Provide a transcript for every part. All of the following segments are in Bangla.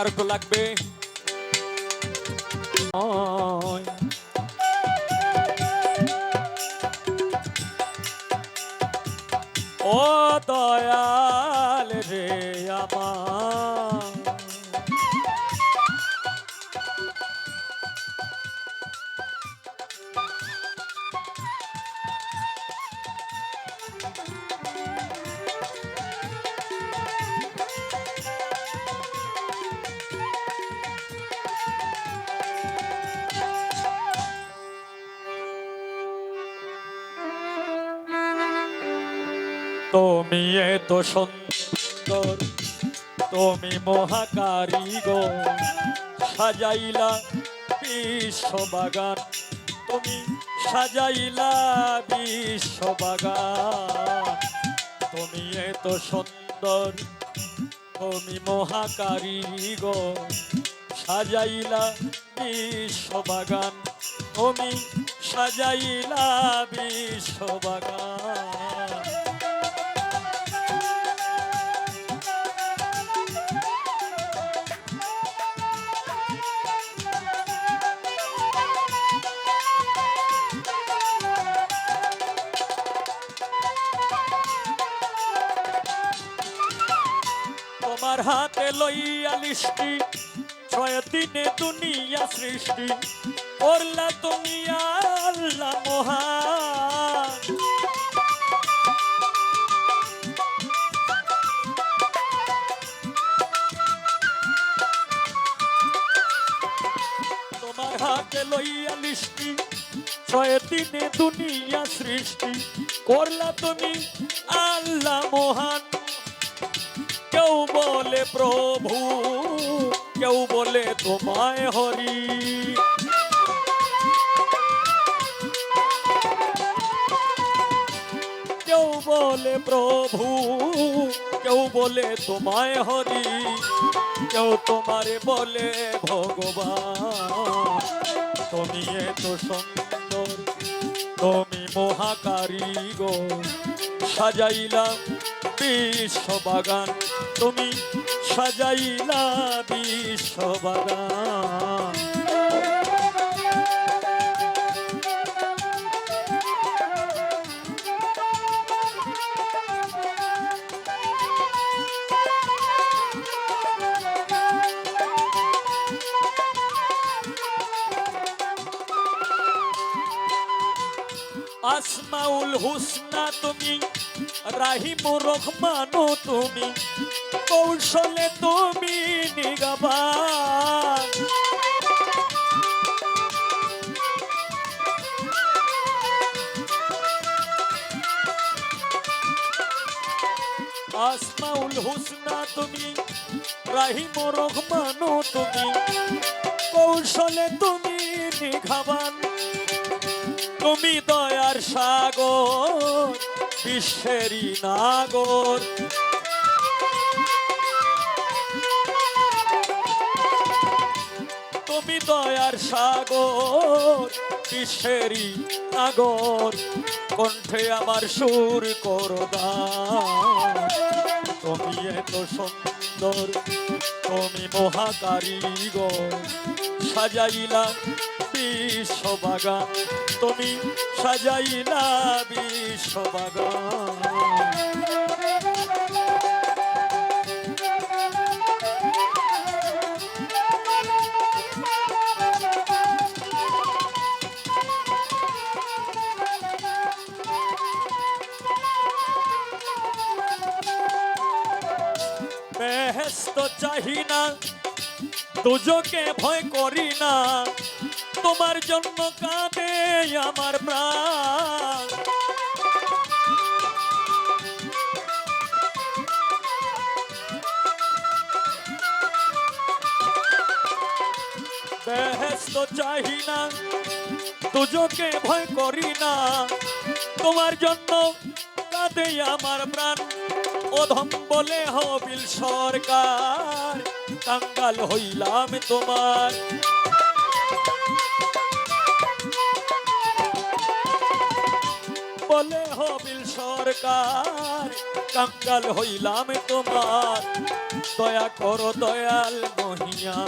আর একটু লাগবে। ও দয়াল তুমি এত সুন্দর, তুমি মহাকারিগর সাজাইলা বিশ্ববাগান, তুমি সাজাইলা বিশ্ববাগান। তুমি এত সুন্দর, তুমি মহাকারিগর সাজাইলা বিশ্ববাগান, তুমি সাজাইলা বিশ্ববাগান। তোমার হাতে লইয়া লিষ্টি, ছয় দিনে দুনিয়া সৃষ্টি। করলা তুমি আল্লাহ মহান। তোমার হাতে লইয়া লিষ্টি, ছয় দিনে দুনিয়া সৃষ্টি। করলা তুমি আল্লাহ মহান। কেউ বলে প্রভু, কেউ বলে তোমায় হরি। কেউ বলে প্রভু, কেউ বলে তোমায় হরি। কেউ তোমারে বলে ভগবান, তুমি এত সুন্দর, তুমি মহাকারিগর সাজাইলা বিশ্ববাগান তুমি সাজাইলা বিশ্ববাগান। আসমাউল হুসনা তুমি রাহিমুর রহমানও তুমি, কৌশলে তুমি নিগাবান। আসমাউল হুসনা তুমি রাহিমুর রহমানও তুমি, কৌশলে তুমি নিঘাবান তুমি দয়ার সাগর, বিশ্বেরই নাগর। তুমি দয়ার সাগর, বিশ্বেরই নাগর। কণ্ঠে আমার সুর করদান তুমি এত সুন্দর তুমি মহাকারিগর সাজাইলা বিশ্ববাগান। তুমি সাজাইলা বিশ্ববাগান। বেহেস্ত চাহি না, দুজকে ভয় করি না। তোমার জন্য কাঁদে আমার প্রাণ। বেহেস্ত চাহি না, দুজকে ভয় করি না। তোমার জন্য কাঁদে আমার প্রাণ। অধম বলে হবিল সরকার, কাঙ্গাল হইলাম তোমার। বলে হবিল সরকার, কাঙ্গাল হইলাম তোমার। দয়া করো দয়াল মহিয়া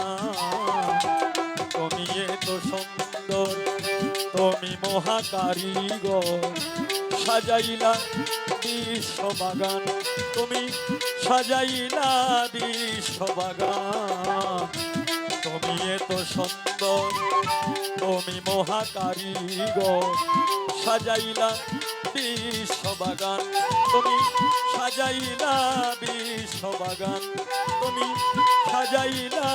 তুমি এত সুন্দর তুমি মহাকারিগর সাজাইলা বিশ্ব বাগান, তুমি সাজাইলা বিশ্ব বাগান। তুমি এত সুন্দর, তুমি মহাকারিগর সাজাইলা বিশ্ব বাগান, তুমি সাজাইলা বিশ্ব বাগান। তুমি সাজাইলা